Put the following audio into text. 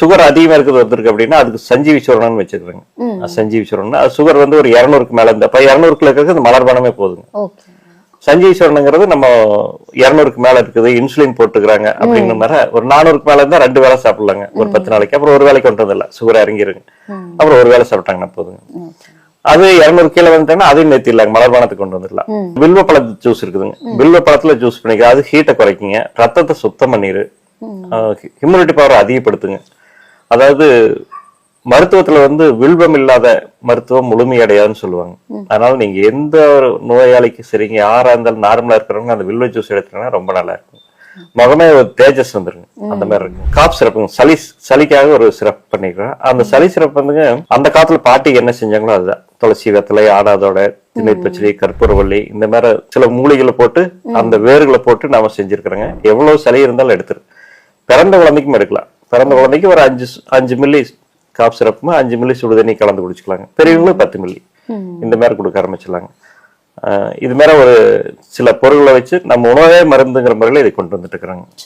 Sugar அதிகமா இருக்குது வந்திருக்கு அப்படின்னா அதுக்கு சஞ்சீவி சூரணம்னு வச்சிருக்காங்க சஞ்சீவி சூரணம் அது சுகர் வந்து ஒரு இரநூறுக்கு மேல இந்த அப்ப இரநூறுக்குள்ள இருக்கிறது இந்த மலர்பானமே போதுங்க. சஞ்சீவி சூரணங்கிறது நம்ம இரநூறுக்கு மேல இருக்குது இன்சுலின் போட்டுக்கிறாங்க அப்படிங்கிற மாதிரி ஒரு நானூறுக்கு மேல இருந்தா ரெண்டு வேளை சாப்பிடலாங்க. ஒரு பத்து நாளைக்கு அப்புறம் ஒரு வேலைக்கு கொண்டு வந்துடல சுகர் இறங்கிருங்க. அப்புறம் ஒரு வேளை சாப்பிட்டாங்கன்னா போதுங்க. அது இருநூறு கீழே வந்துட்டாங்கன்னா அதையும் நிறுத்திடலாங்க மலர்பானத்துக்கு கொண்டு வந்துடலாம். வில்வ பழ ஜூஸ் இருக்குதுங்க. வில்வ பழத்துல ஜூஸ் பண்ணிக்க அது ஹீட்டை குறைக்குங்க. ரத்தத்தை சுத்தம் பண்ணிரு. ஹியூமினிட்டி பவர் அதிகப்படுத்துங்க. அதாவது மருத்துவத்துல வந்து வில்வம் இல்லாத மருத்துவம் முழுமையடையாதுன்னு சொல்லுவாங்க. அதனால நீங்க எந்த ஒரு நோயாளிக்கு சரிங்க யாரா இருந்தாலும் நார்மலா இருக்கிறவங்க அந்த வில்வ ஜூஸ் எடுத்துட்டீங்கன்னா ரொம்ப நல்லா இருக்கும். முகமே ஒரு தேஜஸ் வந்துருங்க. அந்த மாதிரி இருக்கு காப் சிறப்புங்க சளி சளிக்காக ஒரு சிறப்பு பண்ணிக்கிறேன் அந்த சளி சிறப்பு வந்துங்க அந்த காலத்துல பாட்டி என்ன செஞ்சாங்களோ அதுதான். துளசி வெத்தலை ஆடாதோட திண்ணீர் பச்சடி கற்பூரவள்ளி இந்த மாதிரி சில மூலிகளை போட்டு அந்த வேர்களை போட்டு நாம செஞ்சிருக்கிறோங்க. எவ்வளவு சளி இருந்தாலும் எடுத்துரு. பிறந்த குழந்தைக்கும் எடுக்கலாம். பிறந்த குழந்தைக்கு ஒரு அஞ்சு அஞ்சு மில்லி காப் சிறப்புமா அஞ்சு மில்லி சுடுதண்ணி கலந்து குடிச்சுக்கலாங்க. பெரியவங்களும் பத்து மில்லி. இந்த மாதிரி கொடுக்க ஆரம்பிச்சிடலாங்க. இது மாதிரி ஒரு சில பொருள்களை வச்சு நம்ம உணவே மருந்துங்கிற முறையில இதை கொண்டு வந்துட்டு இருக்கிறாங்க.